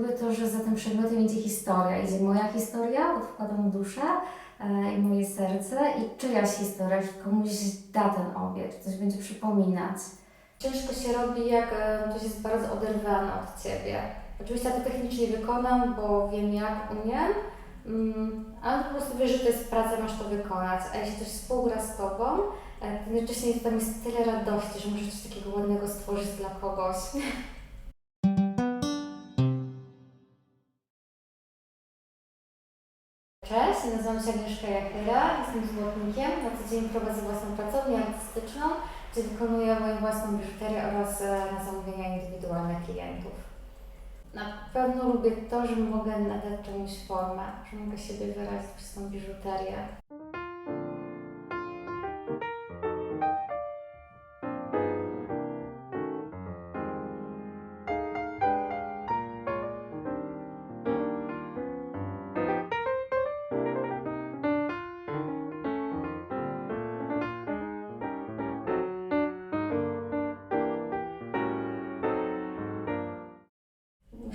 lubię to, że za tym przedmiotem idzie historia. Idzie moja historia, bo wkładam duszę e, i moje serce i czyjaś historia, komuś da ten obiekt, coś będzie przypominać. Ciężko się robi, jak e, coś jest bardzo oderwane od Ciebie. Oczywiście ja to technicznie wykonam, bo wiem jak umiem, mm, ale po prostu wiesz, że to jest praca, masz to wykonać. A jeśli coś współgra z Tobą, e, to jednocześnie tam jest tyle radości, że możesz coś takiego ładnego stworzyć dla kogoś. Cześć, nazywam się Agnieszka Jachyra, jestem złotnikiem. Na co dzień prowadzę własną pracownię artystyczną, gdzie wykonuję moją własną biżuterię oraz e, na zamówienia indywidualne klientów. Na pewno lubię to, że mogę nadać czemuś formę, że mogę siebie wyrazić przez tą biżuterię.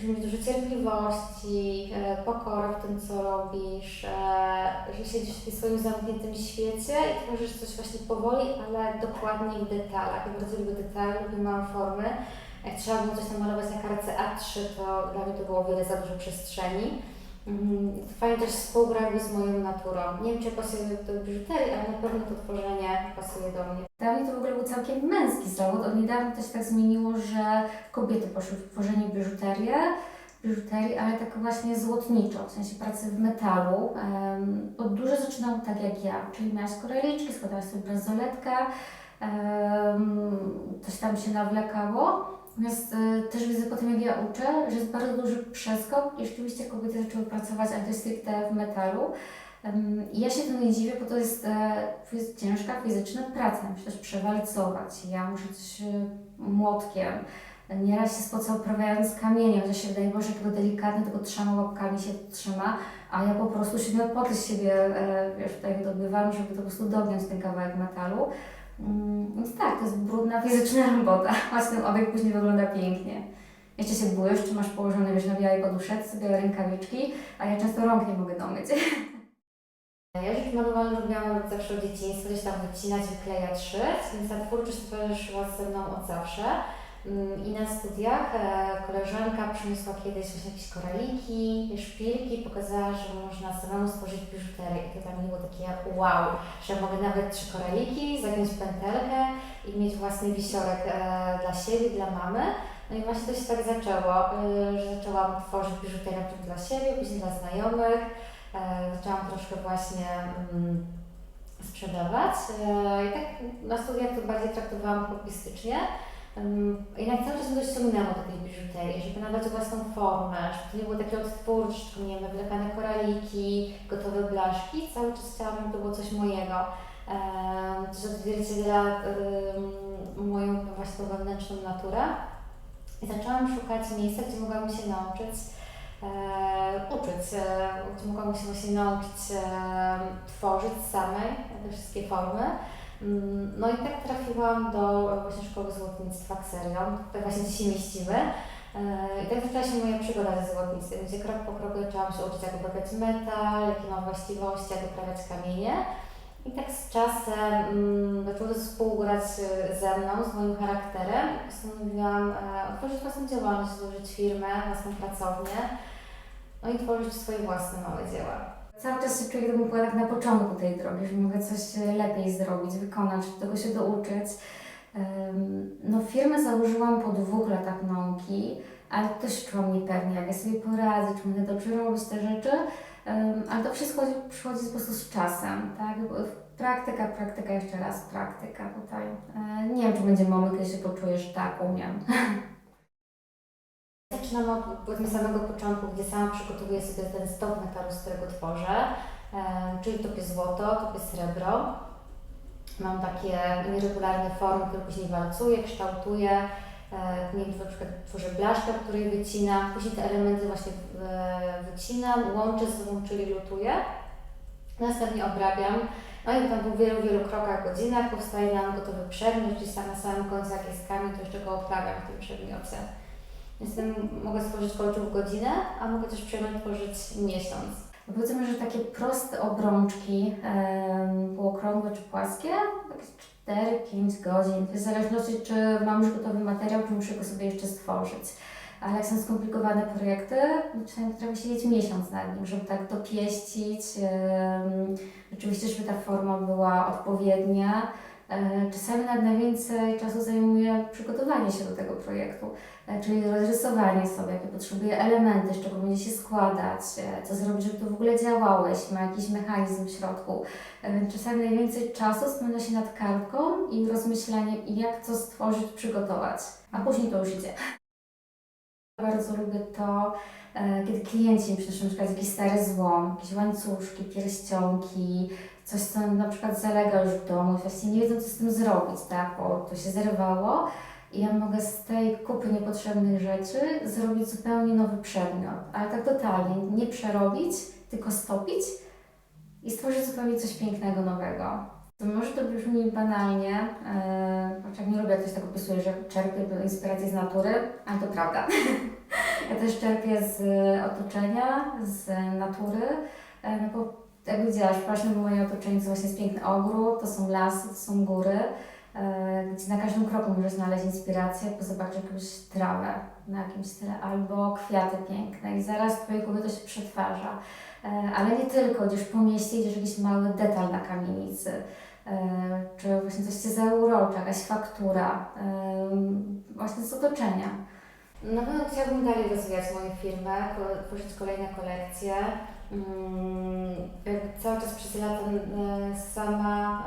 Mieć dużo cierpliwości, e, pokory w tym, co robisz, e, że siedzisz w swoim zamkniętym świecie i tworzysz coś właśnie powoli, ale dokładnie w detalach. Ja bardzo lubię detale, lubię małe formy. Jak trzeba było coś namalować na kartce A3, to dla mnie to było o wiele za dużo przestrzeni. Mm, Fajnie też współgra jakby z moją naturą. Nie wiem, czy pasuje do biżuterii, ale na pewno to tworzenie pasuje do mnie. Dla mnie to w ogóle był całkiem męski zawód. Od niedawna się tak zmieniło, że kobiety poszły w tworzenie biżuterię, biżuterii, ale tak właśnie złotniczo, w sensie pracy w metalu. Um, bo dużo zaczynałam tak jak ja, czyli miałaś koraliczki, składałaś sobie bransoletkę, um, coś tam się nawlekało. Natomiast y, też widzę po tym, jak ja uczę, że jest bardzo duży przeskok i rzeczywiście kobiety zaczęły pracować ale stricte w metalu. I ja się temu nie dziwię, bo to jest, e, to jest ciężka fizyczna praca. Muszę też przewalcować. Ja muszę coś e, młotkiem. Nieraz się spocę oprawiając kamieniem, chociaż się wydaje, Boże, jakiego delikatnie tego trzema łapkami się trzyma, a ja po prostu siódme poty z siebie, e, wiesz, tutaj wydobywam, żeby to po prostu dogiąć ten kawałek metalu. Mm, Więc tak, to jest brudna fizyczna robota, choć ten obiekt później wygląda pięknie. Jeszcze się błyszczy, masz położone wiesz, na białej poduszeczce, białe rękawiczki, a ja często rąk nie mogę domyć. Ja rzecz manualną lubiłam robić zawsze od dzieciństwa, gdzieś tam wycinać, wyklejać, szyć, więc ta twórczość towarzyszyła ze mną od zawsze. Mm, I na studiach e, koleżanka przyniosła kiedyś właśnie jakieś koraliki, szpilki, pokazała, że można samemu stworzyć biżuterię. I to dla mnie było takie wow, że mogę nawet trzy koraliki, zagiąć pętelkę i mieć własny wisiorek e, dla siebie, dla mamy. No i właśnie to się tak zaczęło, e, że zaczęłam tworzyć biżuterię dla siebie, później dla znajomych. Zaczęłam troszkę właśnie mm, sprzedawać. I tak na studiach to bardziej traktowałam hobbystycznie. Ym, Jednak cały czas mnie dość ciągnęło do tej biżuterii, żeby nadać własną formę, żeby to nie było takie odtwórcze, nie wiem, nawlekane koraliki, gotowe blaszki. Cały czas chciałam, żeby to było coś mojego. Em, Coś odzwierciedla moją właśnie wewnętrzną naturę. I zaczęłam szukać miejsca, gdzie mogłabym się nauczyć e, uczyć, e, gdzie mogłam się właśnie nauczyć e, tworzyć samej te wszystkie formy. Mm, No i tak trafiłam do właśnie Szkoły Złotnictwa Xerion, tutaj właśnie się mieścimy. E, I tak zaczęła się moja przygoda ze złotnictwem, gdzie krok po kroku zaczęłam się uczyć, jak obrabiać metal, jakie ma właściwości, jak uprawiać kamienie. I tak z czasem mm, współgrać e, ze mną, z moim charakterem. Postanowiłam e, otworzyć własną działalność, złożyć firmę, własną pracownię, no i tworzyć swoje własne małe dzieła. Cały czas się czuję, gdybym była tak na początku tej drogi, że mogę coś e, lepiej zrobić, wykonać, tego się douczyć. No firmę założyłam po dwóch latach nauki, ale też czułam niepewnie, jak ja sobie poradzę, czy będę dobrze robić te rzeczy. Ale to wszystko chodzi- przychodzi po prostu z czasem, tak? Praktyka, praktyka, jeszcze raz praktyka tutaj. E, Nie wiem, czy będzie moment, kiedy się poczujesz, tak, umiem. Zaczynam od samego początku, gdzie sama przygotowuję sobie ten stok metalu, z którego tworzę, czyli topię złoto, topię srebro. Mam takie nieregularne formy, które później walcuję, kształtuję. Nie wiem, na przykład tworzę blaszkę, której wycinam, później te elementy właśnie e, wycinam, łączę ze sobą, czyli lutuję. Następnie obrabiam. No i tam po wielu, wielu krokach, godzinach powstaje nam gotowy przedmiot, czyli na samym końcu jak jest kamień, to jeszcze go oprawiam w tym przedmiocie. Tym mogę stworzyć kolczyk w godzinę, a mogę też przyjemnie tworzyć miesiąc. Powiedzmy, że takie proste obrączki, em, półokrągłe czy płaskie, jakieś 4-5 godzin, w zależności czy mam już gotowy materiał, czy muszę go sobie jeszcze stworzyć. Ale jak są skomplikowane projekty, czasami potrafię siedzieć miesiąc nad nim, żeby tak dopieścić, em, rzeczywiście, żeby ta forma była odpowiednia. E, Czasami nawet najwięcej czasu zajmuje przygotowanie się do tego projektu, e, czyli rozrysowanie sobie, jakie potrzebuję elementy, z czego będzie się składać, e, co zrobić, żeby to w ogóle działało, jeśli ma jakiś mechanizm w środku. Czasami najwięcej czasu spędza się nad kartką i rozmyślaniem, jak to stworzyć, przygotować, a później to już idzie. Bardzo lubię to, kiedy klienci mi przynoszą na przykład jakiś stary złom, jakieś łańcuszki, pierścionki, coś, co na przykład zalega już w domu, właściwie nie wiedzą, co z tym zrobić, tak, bo to się zerwało i ja mogę z tej kupy niepotrzebnych rzeczy zrobić zupełnie nowy przedmiot, ale tak totalnie, nie przerobić, tylko stopić i stworzyć zupełnie coś pięknego, nowego. To może to brzmi banalnie, yy, choć jak nie lubię, jak ktoś tak opisuje, że czerpię do inspiracji z natury, ale to prawda. ja też czerpię z otoczenia, z natury, e, no bo jak widziałaś, właśnie w moim otoczeniu to właśnie jest piękny ogród, to są lasy, to są góry, e, gdzie na każdym kroku możesz znaleźć inspirację, bo zobaczysz jakąś trawę na jakimś tyle, albo kwiaty piękne i zaraz w Twojej głowie to się przetwarza. E, ale nie tylko, gdzieś po mieście idziesz jakiś mały detal na kamienicy, e, czy właśnie coś Cię zauroczy, jakaś faktura, właśnie z otoczenia. Na pewno chciałabym dalej rozwijać moją firmę, tworzyć kolejne kolekcje. Mm, jakby cały czas przez lata e, sama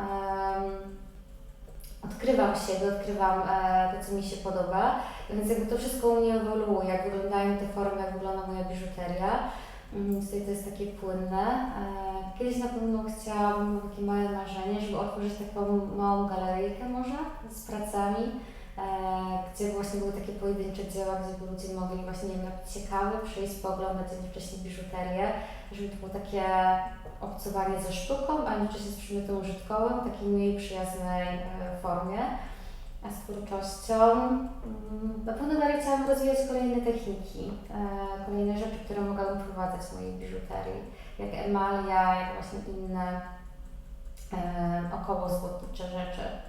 odkrywam siebie, odkrywam e, to, co mi się podoba, więc jakby to wszystko u mnie ewoluuje, jak wyglądają te formy, jak wygląda moja biżuteria. Mm, Tutaj to jest takie płynne. E, Kiedyś na pewno chciałabym, mam takie małe marzenie, żeby otworzyć taką małą galeryjkę może z pracami, gdzie właśnie były takie pojedyncze dzieła, gdzie ludzie mogli właśnie, nie wiem, napić się kawy, przyjść, pooglądać biżuterię, żeby to było takie obcowanie ze sztuką, a jednocześnie z przedmiotem użytkowym, w takiej mniej przyjaznej e, formie. A z twórczością mm, na pewno dalej chciałam rozwijać kolejne techniki, e, kolejne rzeczy, które mogłabym wprowadzać w mojej biżuterii, jak emalia, jak właśnie inne e, około złotnicze rzeczy.